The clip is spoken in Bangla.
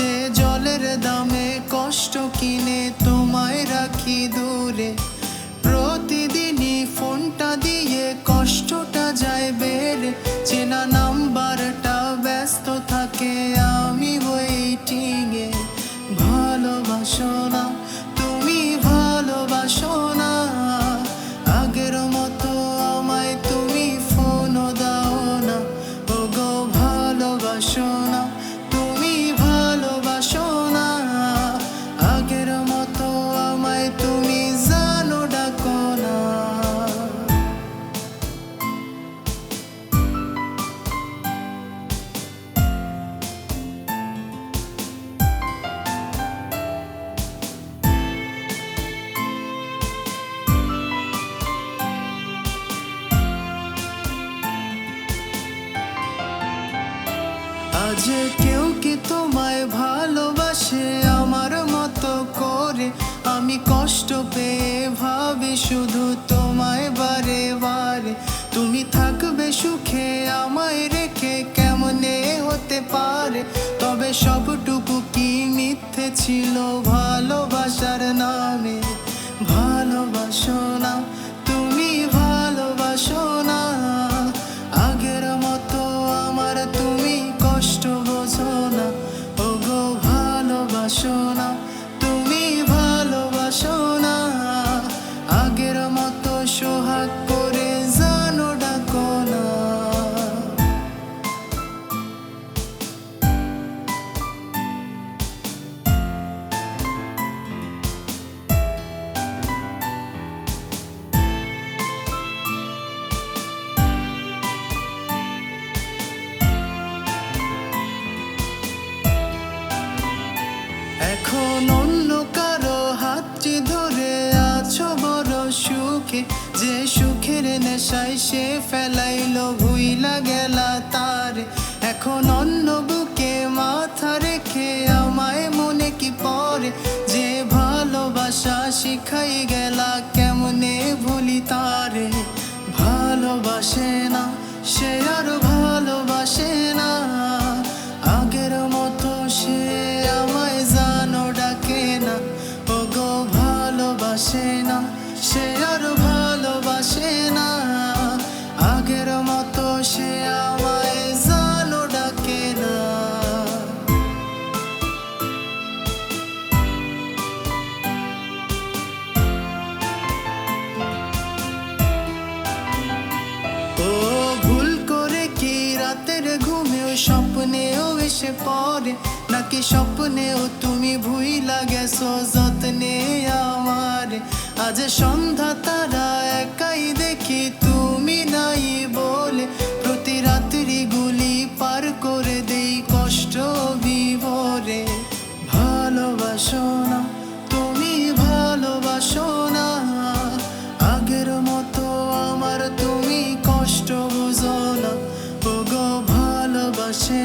সে আজ কেউ কি তোমায় ভালোবাসে আমার মতো করে? আমি কষ্ট পেয়ে ভাবি শুধু তোমায় বারে বারে। তুমি থাকবে সুখে আমায় রেখে কেমনে হতে পারে? তবে সবটুকু কি মিথ্যে ছিল ভালোবাসার নামে? ভালোবাসো না নেশায় সে ফেলাইলো, ভুইলা গেলা তার। এখন অন্য বুকে মাথা রেখে আমায় মনে কি পরে? যে ভালোবাসা শিখাই গেলা, কেমনে ভুলি তারে? ভালোবাসে না, সে আর ভালোবাসে না। এসে পরে নাকি স্বপ্নেও তুমি ভুইলা গেছো যত্নে আমার? আজ সন্ধ্যা তারা একাই দেখি তুমি নাই বলে, প্রতি রাত্রি গুলি পার করে দেই কষ্ট বিভরে ভালোবাসো না, তুমি ভালোবাসো না, আগের মতো আমার তুমি কষ্ট বুঝো না। ও গো ভালোবাসে